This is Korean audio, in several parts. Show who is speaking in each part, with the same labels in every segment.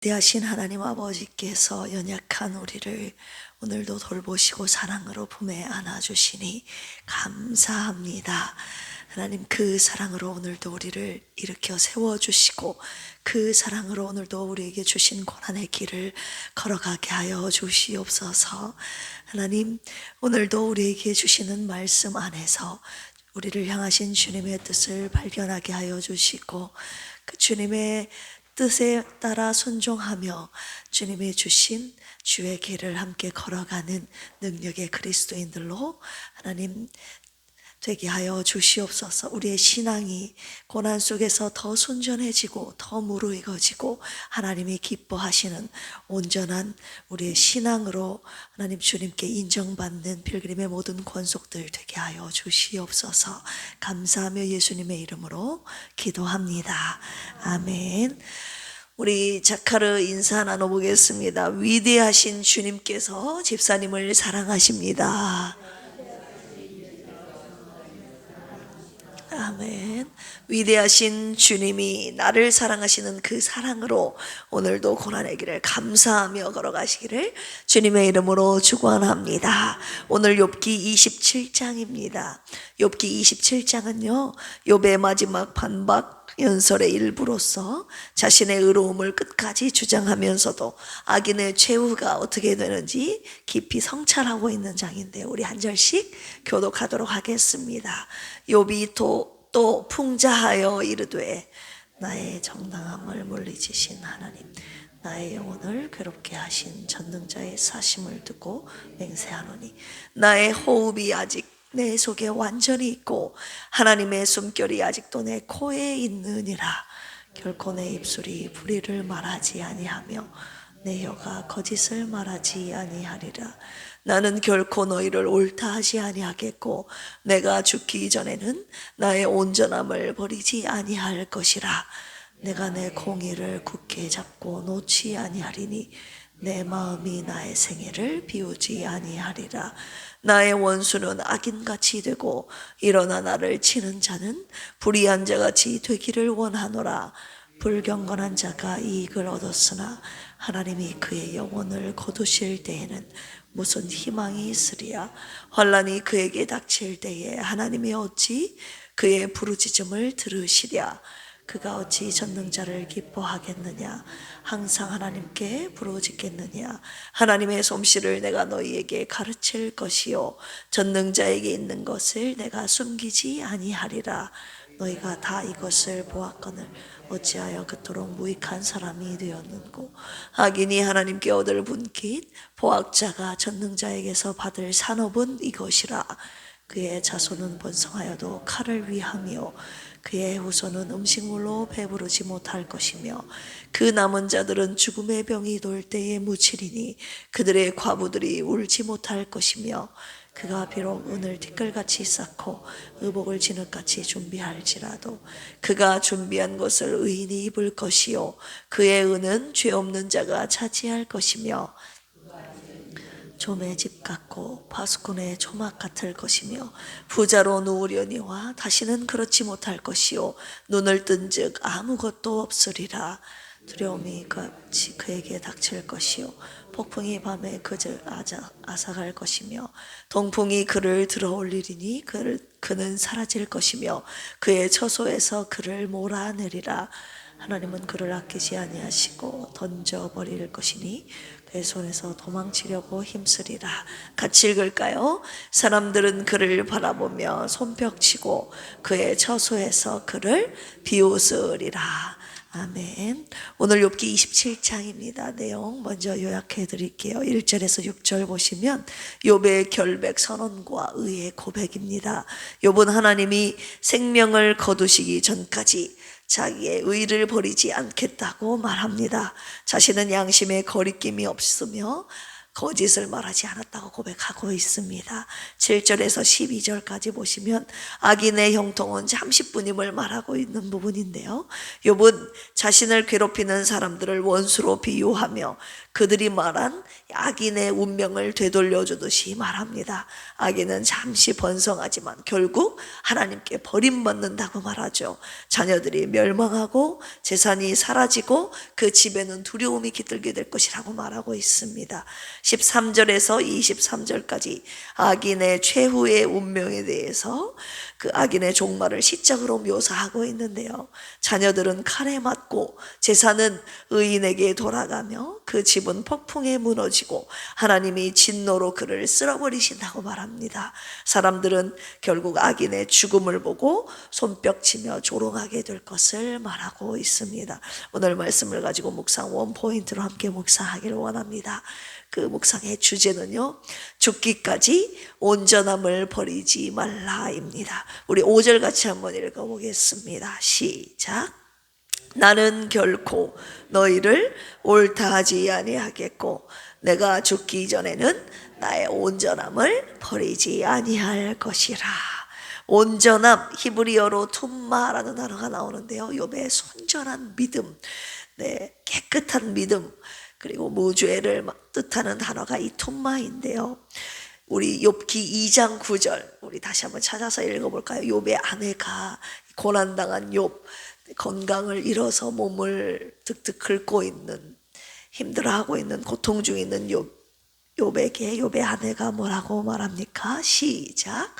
Speaker 1: 대하신 하나님 아버지께서 연약한 우리를 오늘도 돌보시고 사랑으로 품에 안아주시니 감사합니다. 하나님 그 사랑으로 오늘도 우리를 일으켜 세워주시고 그 사랑으로 오늘도 우리에게 주신 고난의 길을 걸어가게 하여 주시옵소서. 하나님 오늘도 우리에게 주시는 말씀 안에서 우리를 향하신 주님의 뜻을 발견하게 하여 주시고 그 주님의 뜻에 따라 순종하며 주님의 주신 주의 길을 함께 걸어가는 능력의 그리스도인들로 하나님 되게 하여 주시옵소서. 우리의 신앙이 고난 속에서 더 순전해지고 더 무르익어지고 하나님이 기뻐하시는 온전한 우리의 신앙으로 하나님 주님께 인정받는 필그림의 모든 권속들 되게 하여 주시옵소서. 감사하며 예수님의 이름으로 기도합니다. 아멘. 우리 자카르 인사 나눠보겠습니다. 위대하신 주님께서 집사님을 사랑하십니다. 아멘. 위대하신 주님이 나를 사랑하시는 그 사랑으로 오늘도 고난의 길을 감사하며 걸어가시기를 주님의 이름으로 축원합니다. 오늘 욥기 27장입니다. 욥기 27장은요. 욥의 마지막 반박 연설의 일부로서 자신의 의로움을 끝까지 주장하면서도 악인의 최후가 어떻게 되는지 깊이 성찰하고 있는 장인데 우리 한 절씩 교독하도록 하겠습니다. 욥이 또, 또 풍자하여 이르되 나의 정당함을 물리치신 하나님 나의 영혼을 괴롭게 하신 전능자의 사심을 듣고 맹세하노니 나의 호흡이 아직 내 속에 완전히 있고 하나님의 숨결이 아직도 내 코에 있느니라. 결코 내 입술이 불의를 말하지 아니하며 내 혀가 거짓을 말하지 아니하리라. 나는 결코 너희를 옳다 하지 아니하겠고 내가 죽기 전에는 나의 온전함을 버리지 아니할 것이라. 내가 내 공의를 굳게 잡고 놓지 아니하리니 내 마음이 나의 생애를 비우지 아니하리라. 나의 원수는 악인같이 되고 일어나 나를 치는 자는 불의한 자같이 되기를 원하노라. 불경건한 자가 이익을 얻었으나 하나님이 그의 영혼을 거두실 때에는 무슨 희망이 있으리야? 환란이 그에게 닥칠 때에 하나님이 어찌 그의 부르짖음을 들으시랴 그가 어찌 전능자를 기뻐하겠느냐? 항상 하나님께 부르짖겠느냐? 하나님의 솜씨를 내가 너희에게 가르칠 것이요. 전능자에게 있는 것을 내가 숨기지 아니하리라. 너희가 다 이것을 보았거늘 어찌하여 그토록 무익한 사람이 되었는고? 악인이 하나님께 얻을 분깃 보학자가 전능자에게서 받을 산업은 이것이라. 그의 자손은 번성하여도 칼을 위하며 그의 후손은 음식물로 배부르지 못할 것이며 그 남은 자들은 죽음의 병이 돌 때에 묻히리니 그들의 과부들이 울지 못할 것이며 그가 비록 은을 티끌같이 쌓고 의복을 진흙같이 준비할지라도 그가 준비한 것을 의인이 입을 것이요 그의 은은 죄 없는 자가 차지할 것이며 좀의 집 같고 파수꾼의 조막 같을 것이며 부자로 누우려니와 다시는 그렇지 못할 것이요. 눈을 뜬즉 아무것도 없으리라. 두려움이 같이 그에게 닥칠 것이요. 폭풍이 밤에 그를 아자, 아삭할 것이며 동풍이 그를 들어올리리니 그를, 그는 사라질 것이며 그의 처소에서 그를 몰아내리라 하나님은 그를 아끼지 아니하시고 던져버릴 것이니 그의 손에서 도망치려고 힘쓰리라. 같이 읽을까요? 사람들은 그를 바라보며 손뼉치고 그의 처소에서 그를 비웃으리라. 아멘. 오늘 욥기 27장입니다. 내용 먼저 요약해 드릴게요. 1절에서 6절 보시면 욥의 결백 선언과 의의 고백입니다. 욥은 하나님이 생명을 거두시기 전까지 자기의 의를 버리지 않겠다고 말합니다. 자신은 양심에 거리낌이 없으며 거짓을 말하지 않았다고 고백하고 있습니다. 7절에서 12절까지 보시면 악인의 형통은 30분임을 말하고 있는 부분인데요. 욥은 자신을 괴롭히는 사람들을 원수로 비유하며 그들이 말한 악인의 운명을 되돌려 주듯이 말합니다. 악인은 잠시 번성하지만 결국 하나님께 버림받는다고 말하죠. 자녀들이 멸망하고 재산이 사라지고 그 집에는 두려움이 깃들게 될 것이라고 말하고 있습니다. 13절에서 23절까지 악인의 최후의 운명에 대해서 그 악인의 종말을 시적으로 묘사하고 있는데요. 자녀들은 칼에 맞고 재산은 의인에게 돌아가며 그 집은 폭풍에 무너지고 하나님이 진노로 그를 쓸어버리신다고 말합니다. 사람들은 결국 악인의 죽음을 보고 손뼉치며 조롱하게 될 것을 말하고 있습니다. 오늘 말씀을 가지고 묵상 원 포인트로 함께 묵상하기를 원합니다. 그 묵상의 주제는요, 죽기까지 온전함을 버리지 말라입니다. 우리 5절 같이 한번 읽어보겠습니다. 시작. 나는 결코 너희를 옳다 하지 아니하겠고 내가 죽기 전에는 나의 온전함을 버리지 아니할 것이라. 온전함 히브리어로 툼마라는 단어가 나오는데요. 욥의 손전한 믿음, 네, 깨끗한 믿음, 그리고 무죄를 뜻하는 단어가 이 툼마인데요. 우리 욥기 2장 9절 우리 다시 한번 찾아서 읽어볼까요? 욥의 아내가 고난 당한 욥 건강을 잃어서 몸을 득득 긁고 있는 힘들어하고 있는 고통 중에 있는 욥 욥에게 욥의 아내가 뭐라고 말합니까? 시작.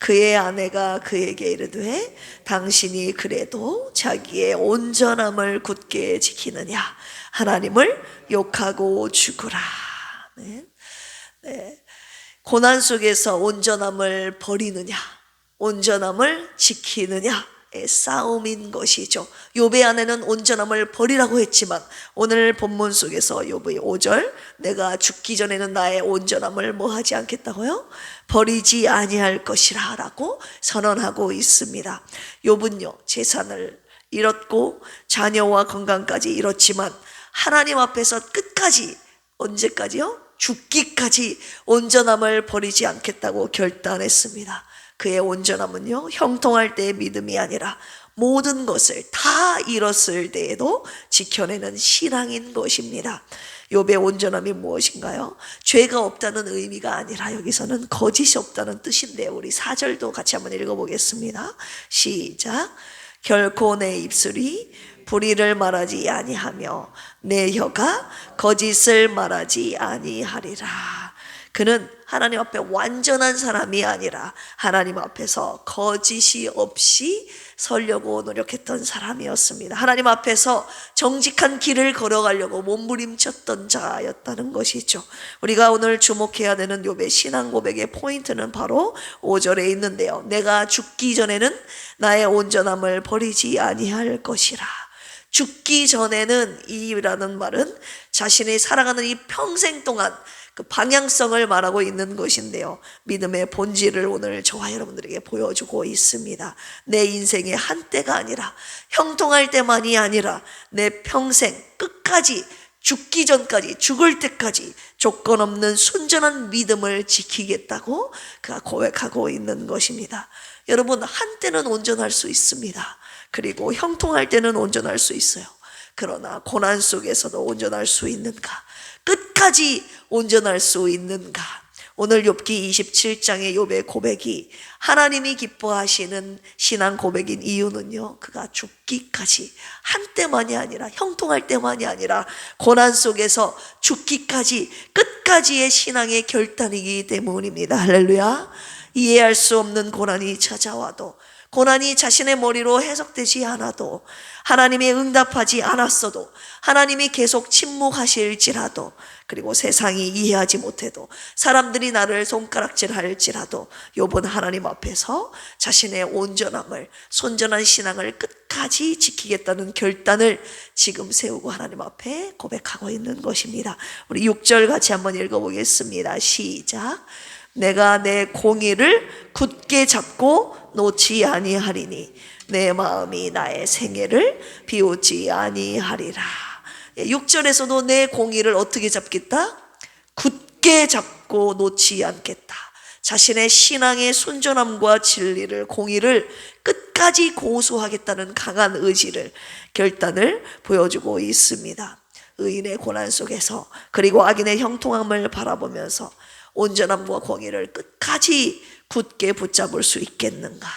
Speaker 1: 그의 아내가 그에게 이르되 당신이 그래도 자기의 온전함을 굳게 지키느냐 하나님을 욕하고 죽으라. 네. 네. 고난 속에서 온전함을 버리느냐, 온전함을 지키느냐. 의 싸움인 것이죠. 욥의 아내는 온전함을 버리라고 했지만 오늘 본문 속에서 욥의 5절 내가 죽기 전에는 나의 온전함을 뭐 하지 않겠다고요? 버리지 아니할 것이라라고 선언하고 있습니다. 욥은요 재산을 잃었고 자녀와 건강까지 잃었지만 하나님 앞에서 끝까지 언제까지요? 죽기까지 온전함을 버리지 않겠다고 결단했습니다. 그의 온전함은요, 형통할 때의 믿음이 아니라 모든 것을 다 잃었을 때에도 지켜내는 신앙인 것입니다. 욥의 온전함이 무엇인가요? 죄가 없다는 의미가 아니라 여기서는 거짓이 없다는 뜻인데요. 우리 4절도 같이 한번 읽어보겠습니다. 시작. 결코 내 입술이 불의를 말하지 아니하며 내 혀가 거짓을 말하지 아니하리라. 그는 하나님 앞에 완전한 사람이 아니라 하나님 앞에서 거짓이 없이 설려고 노력했던 사람이었습니다. 하나님 앞에서 정직한 길을 걸어가려고 몸부림쳤던 자였다는 것이죠. 우리가 오늘 주목해야 되는 욥의 신앙 고백의 포인트는 바로 5절에 있는데요. 내가 죽기 전에는 나의 온전함을 버리지 아니할 것이라. 죽기 전에는 이라는 말은 자신이 살아가는 이 평생 동안 그 방향성을 말하고 있는 것인데요. 믿음의 본질을 오늘 저와 여러분들에게 보여주고 있습니다. 내 인생의 한때가 아니라 형통할 때만이 아니라 내 평생 끝까지 죽기 전까지 죽을 때까지 조건 없는 순전한 믿음을 지키겠다고 그가 고백하고 있는 것입니다. 여러분 한때는 온전할 수 있습니다. 그리고 형통할 때는 온전할 수 있어요. 그러나 고난 속에서도 온전할 수 있는가? 끝까지 온전할 수 있는가? 오늘 욥기 27장의 욥의 고백이 하나님이 기뻐하시는 신앙 고백인 이유는요. 그가 죽기까지 한때만이 아니라 형통할 때만이 아니라 고난 속에서 죽기까지 끝까지의 신앙의 결단이기 때문입니다. 할렐루야. 이해할 수 없는 고난이 찾아와도 고난이 자신의 머리로 해석되지 않아도 하나님이 응답하지 않았어도 하나님이 계속 침묵하실지라도 그리고 세상이 이해하지 못해도 사람들이 나를 손가락질할지라도 욥은 하나님 앞에서 자신의 온전함을 손전한 신앙을 끝까지 지키겠다는 결단을 지금 세우고 하나님 앞에 고백하고 있는 것입니다. 우리 6절 같이 한번 읽어보겠습니다. 시작. 내가 내 공의를 굳게 잡고 놓지 아니하리니 내 마음이 나의 생애를 비우지 아니하리라. 6절에서도 내 공의를 어떻게 잡겠다? 굳게 잡고 놓지 않겠다. 자신의 신앙의 순전함과 진리를 공의를 끝까지 고수하겠다는 강한 의지를 결단을 보여주고 있습니다. 의인의 고난 속에서 그리고 악인의 형통함을 바라보면서 온전함과 공의를 끝까지 굳게 붙잡을 수 있겠는가?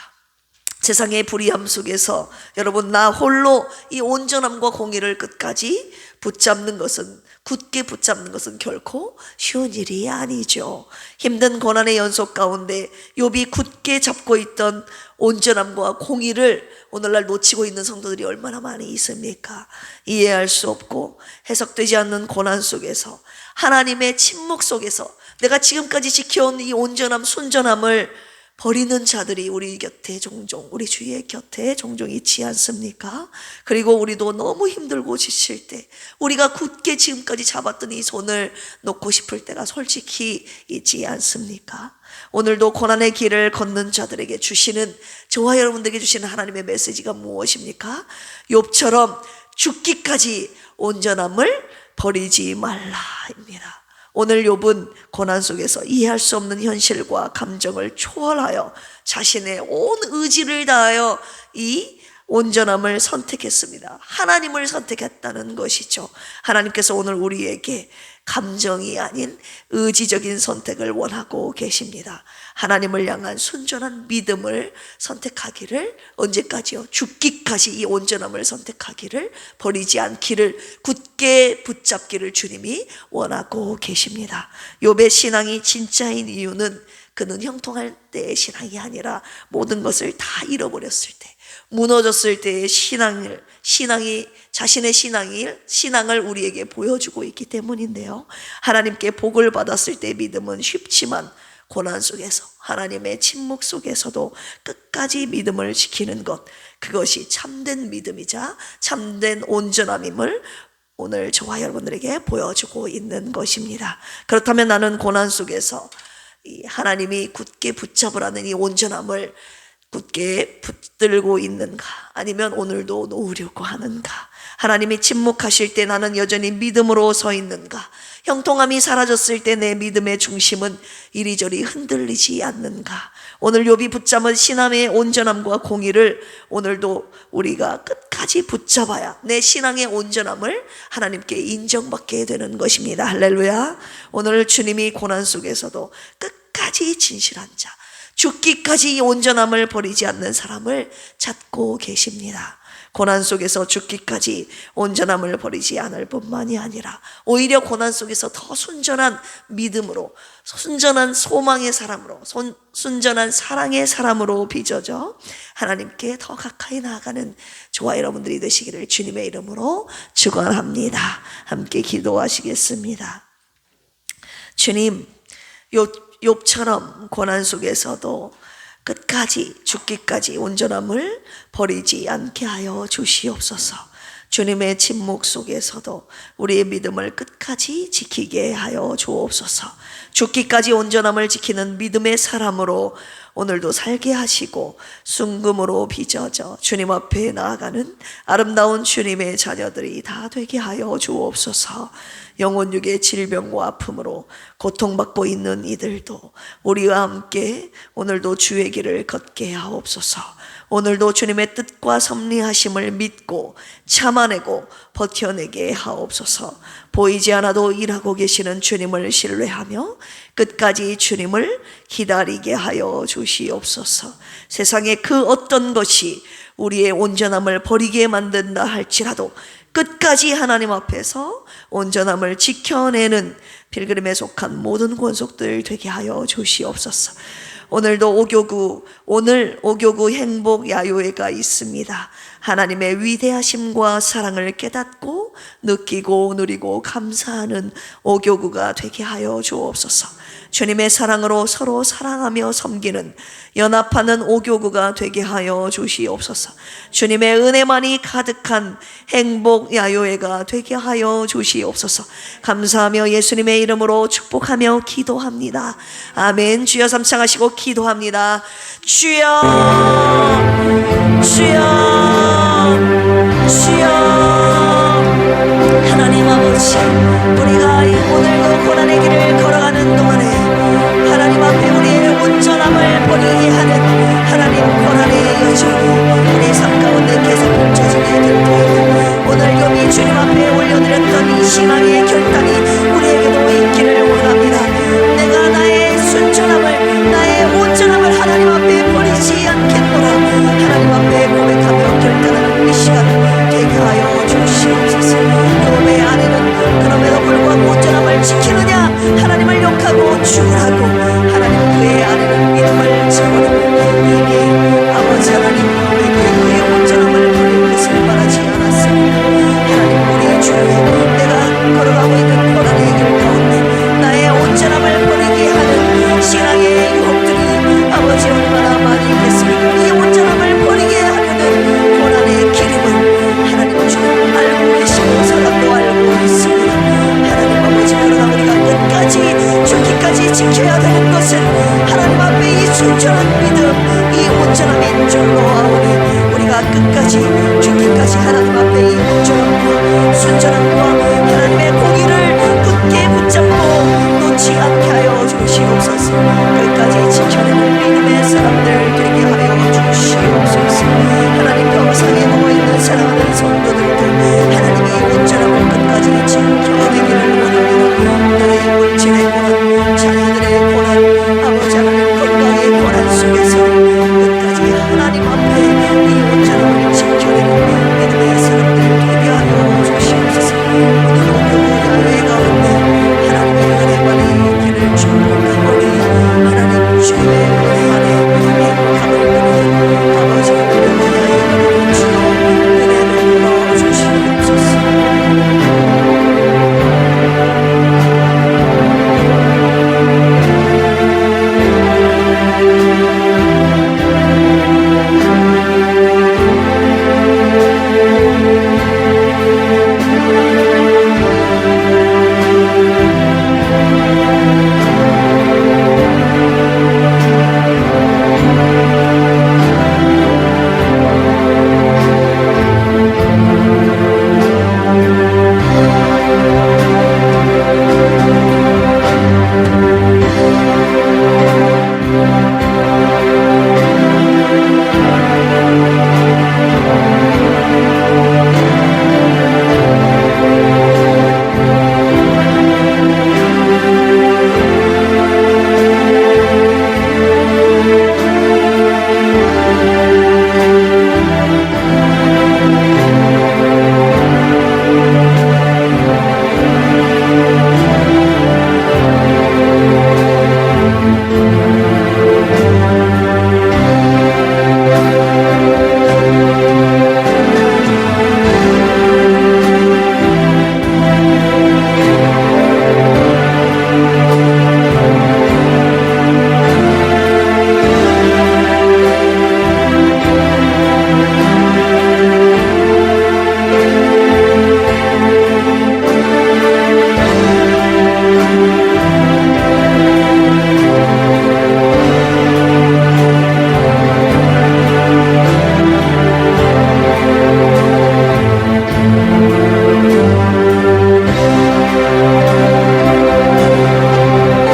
Speaker 1: 세상의 불의함 속에서 여러분 나 홀로 이 온전함과 공의를 끝까지 붙잡는 것은 굳게 붙잡는 것은 결코 쉬운 일이 아니죠. 힘든 고난의 연속 가운데 욥이 굳게 잡고 있던 온전함과 공의를 오늘날 놓치고 있는 성도들이 얼마나 많이 있습니까? 이해할 수 없고 해석되지 않는 고난 속에서 하나님의 침묵 속에서 내가 지금까지 지켜온 이 온전함, 순전함을 버리는 자들이 우리 곁에 종종, 우리 주위의 곁에 종종 있지 않습니까? 그리고 우리도 너무 힘들고 지칠 때, 우리가 굳게 지금까지 잡았던 이 손을 놓고 싶을 때가 솔직히 있지 않습니까? 오늘도 고난의 길을 걷는 자들에게 주시는, 저와 여러분들에게 주시는 하나님의 메시지가 무엇입니까? 욥처럼 죽기까지 온전함을 버리지 말라입니다. 오늘 욥은 고난 속에서 이해할 수 없는 현실과 감정을 초월하여 자신의 온 의지를 다하여 이 온전함을 선택했습니다. 하나님을 선택했다는 것이죠. 하나님께서 오늘 우리에게 감정이 아닌 의지적인 선택을 원하고 계십니다. 하나님을 향한 순전한 믿음을 선택하기를 언제까지요? 죽기까지 이 온전함을 선택하기를 버리지 않기를 굳게 붙잡기를 주님이 원하고 계십니다. 욥의 신앙이 진짜인 이유는 그는 형통할 때의 신앙이 아니라 모든 것을 다 잃어버렸을 때 무너졌을 때의 신앙을 신앙이 자신의 신앙이 신앙을 우리에게 보여주고 있기 때문인데요. 하나님께 복을 받았을 때 믿음은 쉽지만 고난 속에서 하나님의 침묵 속에서도 끝까지 믿음을 지키는 것 그것이 참된 믿음이자 참된 온전함임을 오늘 저와 여러분들에게 보여주고 있는 것입니다. 그렇다면 나는 고난 속에서 이 하나님이 굳게 붙잡으라는 이 온전함을 굳게 붙들고 있는가? 아니면 오늘도 놓으려고 하는가? 하나님이 침묵하실 때 나는 여전히 믿음으로 서 있는가? 형통함이 사라졌을 때 내 믿음의 중심은 이리저리 흔들리지 않는가? 오늘 욥이 붙잡은 신앙의 온전함과 공의를 오늘도 우리가 끝까지 붙잡아야 내 신앙의 온전함을 하나님께 인정받게 되는 것입니다. 할렐루야. 오늘 주님이 고난 속에서도 끝까지 진실한 자, 죽기까지 이 온전함을 버리지 않는 사람을 찾고 계십니다. 고난 속에서 죽기까지 온전함을 버리지 않을 뿐만이 아니라 오히려 고난 속에서 더 순전한 믿음으로 순전한 소망의 사람으로 손, 순전한 사랑의 사람으로 빚어져 하나님께 더 가까이 나아가는 저와 여러분들이 되시기를 주님의 이름으로 축원합니다. 함께 기도하시겠습니다. 주님, 욥, 욥처럼 고난 속에서도 끝까지 죽기까지 온전함을 버리지 않게 하여 주시옵소서. 주님의 침묵 속에서도 우리의 믿음을 끝까지 지키게 하여 주옵소서. 죽기까지 온전함을 지키는 믿음의 사람으로 오늘도 살게 하시고 순금으로 빚어져 주님 앞에 나아가는 아름다운 주님의 자녀들이 다 되게 하여 주옵소서. 영혼 육의 질병과 아픔으로 고통받고 있는 이들도 우리와 함께 오늘도 주의 길을 걷게 하옵소서. 오늘도 주님의 뜻과 섭리하심을 믿고 참아내고 버텨내게 하옵소서. 보이지 않아도 일하고 계시는 주님을 신뢰하며 끝까지 주님을 기다리게 하여 주시옵소서. 세상에 그 어떤 것이 우리의 온전함을 버리게 만든다 할지라도 끝까지 하나님 앞에서 온전함을 지켜내는 필그림에 속한 모든 권속들 되게 하여 주시옵소서. 오늘도 오교구 오늘 오교구 행복 야유회가 있습니다. 하나님의 위대하심과 사랑을 깨닫고 느끼고 누리고 감사하는 오교구가 되게 하여 주옵소서. 주님의 사랑으로 서로 사랑하며 섬기는 연합하는 오교구가 되게 하여 주시옵소서. 주님의 은혜만이 가득한 행복 야요회가 되게 하여 주시옵소서. 감사하며 예수님의 이름으로 축복하며 기도합니다. 아멘. 주여 삼창하시고 기도합니다. 주여, 주여, 주여 하나님 아버지 우리가 오늘도 그 고난의 길을 걸어가는 동안에 하나님 앞에 우리의 온전함을 보니